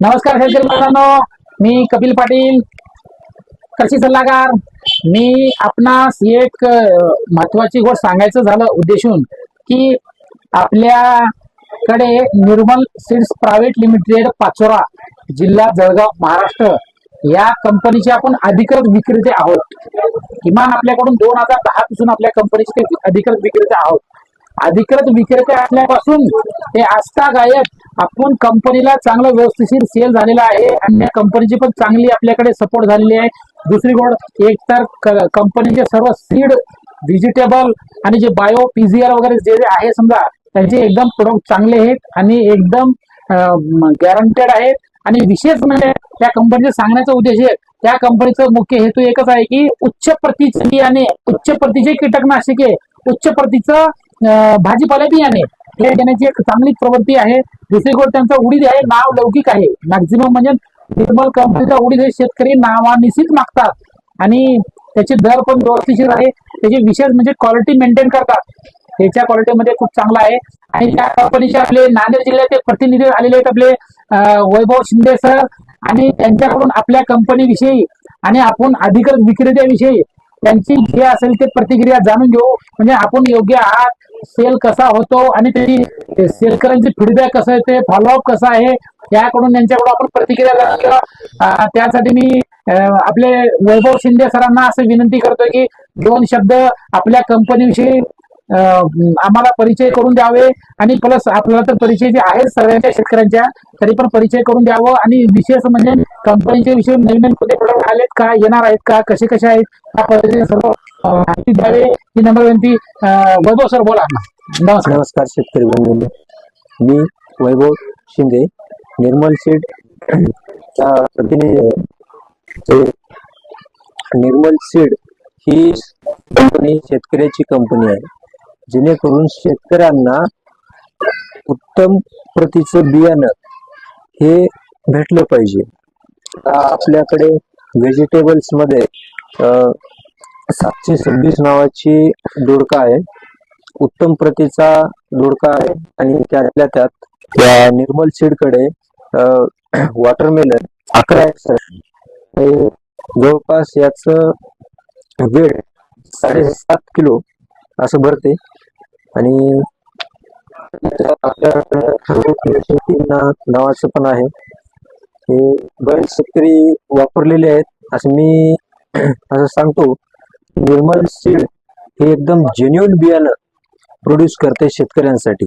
नमस्कार शेतकरी मित्रांनो मी कपिल पाटील कृषी सल्लागार? मी आपणास एक महत्वाची गोष्ट सांगायचं झालं उद्देशून की आपल्याकडे Nirmal seeds private limited Pachora जिल्हा जळगाव महाराष्ट्र या कंपनीचे आपण अधिकृत विक्रेते आहोत. किमान आपल्याकडून दोन हजार दहा पासून आपल्या कंपनीचे अधिकृत विक्रेते आहोत. अधिकृत विक्रेते असल्यापासून ते आस्था गायक आपण कंपनीला चांगलं व्यवस्थिशीर सेल झालेला आहे आणि या कंपनीची पण चांगली आपल्याकडे सपोर्ट झालेली आहे. दुसरी गोष्ट एक तर कंपनीचे सर्व सीड व्हेजिटेबल आणि जे बायो पीजीआर वगैरे जे जे आहे समजा त्यांचे एकदम प्रोडक्ट चांगले आहेत आणि एकदम गॅरंटेड आहेत. आणि विशेष म्हणजे त्या कंपनीचं सांगण्याचा उद्देश आहे त्या कंपनीचा मुख्य हेतू एकच आहे की उच्च प्रतीचे बियाणे उच्च प्रतीचे कीटकनाशके उच्च प्रतीचं भाजीपाला बियाणे हे देण्याची एक चांगली प्रवृत्ती आहे. दुसरी गोष्ट त्यांचा उडीद आहे नाव लौकिक आहे. मॅक्झिमम म्हणजे निर्मल कंपनीचा उडीद हे शेतकरी नावानिशीच मागतात. आणि त्याचे दर पण व्यवस्थिशीर आहे. त्याची विशेष म्हणजे क्वालिटी मेंटेन करतात. त्याच्या क्वालिटीमध्ये खूप चांगला आहे. आणि त्या कंपनीचे आपले नांदेड जिल्ह्याचे प्रतिनिधी आलेले आहेत आपले वैभव शिंदे सर आणि त्यांच्याकडून आपल्या कंपनीविषयी आणि आपण अधिकृत विक्रेत्याविषयी त्यांची जे असेल ते प्रतिक्रिया जाणून घेऊ. म्हणजे आपण योग्य आहात. सेल कसा होतो आणि त्याची शेतकऱ्यांची फीडबॅक कसं येते फॉलोअप कसा आहे याकडून त्यांच्याकडून आपण प्रतिक्रिया त्यासाठी मी आपले वैभव शिंदे सरांना असं विनंती करतोय की दोन शब्द आपल्या कंपनीविषयी आम्हाला परिचय करून द्यावे आणि प्लस आपल्याला तर परिचय जे आहेत सगळ्यांच्या शेतकऱ्यांच्या तरी पण परिचय करून द्यावं आणि विशेष म्हणजे कंपनीच्या विषयी नवीन नवीन कुठे प्रोडक्ट आलेत का येणार आहेत का कसे कसे आहेत त्या पद्धतीने सर्व माहिती द्यावे. ही नंबर विनंती वैभव सर बोला. नमस्कार. नमस्कार शेतकरी बंधूंनो. मी वैभव शिंदे निर्मल सीड प्रतिनिधी निर्मल सीड ही कंपनी शेतकऱ्याची कंपनी आहे. जेणेकरून शेतकऱ्यांना उत्तम प्रतीचं बियाणं हे भेटलं पाहिजे. आपल्याकडे व्हेजिटेबल्समध्ये सातशे सव्वीस नावाची दोडका आहे. उत्तम प्रतीचा दोडका आहे आणि त्यातल्या त्यात त्या निर्मल सीडकडे वॉटरमेलन अकरा एकसष्ट हे जवळपास याच वेळ साडेसात किलो असं भरते. आणि नावाचं पण आहे. हे बरेच शेतकरी वापरलेले आहेत. असं मी असं सांगतो. निर्मल सीड हे एकदम जेन्युन बियाणं प्रोड्यूस करते शेतकऱ्यांसाठी.